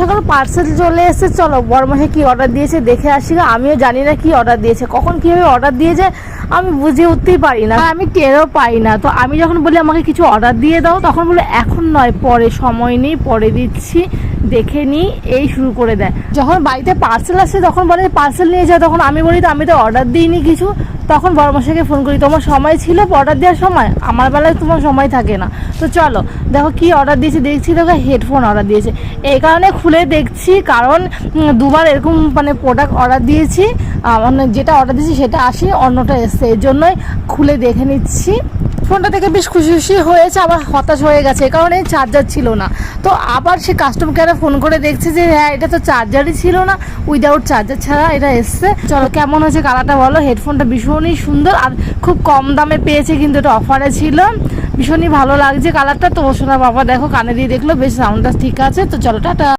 সকাল পার্সেল চলে এসেছে। চলো বড়মাসে কি অর্ডার দিয়েছে দেখে আসি। আমিও জানি না কি অর্ডার দিয়েছে। কখন কীভাবে অর্ডার দিয়েছে, আমি বুঝে উঠতেই পারি না। আমি টেরও পাই না। তো আমি যখন বলি, আমাকে কিছু অর্ডার দিয়ে দাও, তখন বলে, এখন নয়, পরে, সময় নেই, পরে দিচ্ছি, দেখে নিই এই শুরু করে দেয়। যখন বাড়িতে পার্সেল আসে তখন বলে পার্সেল নিয়ে যায় তখন আমি বলি, তো আমি তো অর্ডার দিইনি কিছু। তখন বড়মশাইকে ফোন করি, তোমার সময় ছিল অর্ডার দেওয়ার সময়? আমার বেলায় তোমার সময় থাকে না। তো চলো, দেখো কি অর্ডার দিয়েছে, দেখছি দেখো হেডফোন অর্ডার দিয়েছে। এই কারণে খুলে দেখছি, কারণ দুবার এরকম মানে প্রোডাক্ট অর্ডার দিয়েছি মানে যেটা অর্ডার দিয়েছি সেটা আসি অন্যটা এসছে। এর জন্যই খুলে দেখে নিচ্ছি। ফোনটা থেকে বেশ খুশি খুশি হয়েছে, আবার হতাশ হয়ে গেছে এই কারণে চার্জার ছিল না। তো আবার সে কাস্টমার কেয়ারে ফোন করে দেখছে যে হ্যাঁ এটা তো চার্জারই ছিল না উইদাউট চার্জার ছাড়া এটা এসছে। চলো, কেমন হয়েছে কালারটা বলো? হেডফোনটা ভীষণই সুন্দর, আর খুব কম দামে পেয়েছে কিন্তু এটা অফারে ছিল। ভীষণই ভালো লাগছে কালারটা। তো শোনা বাবা দেখো, কানে দিয়ে দেখল, বেশ সাউন্ডটা ঠিক আছে। তো চলো, টাটা।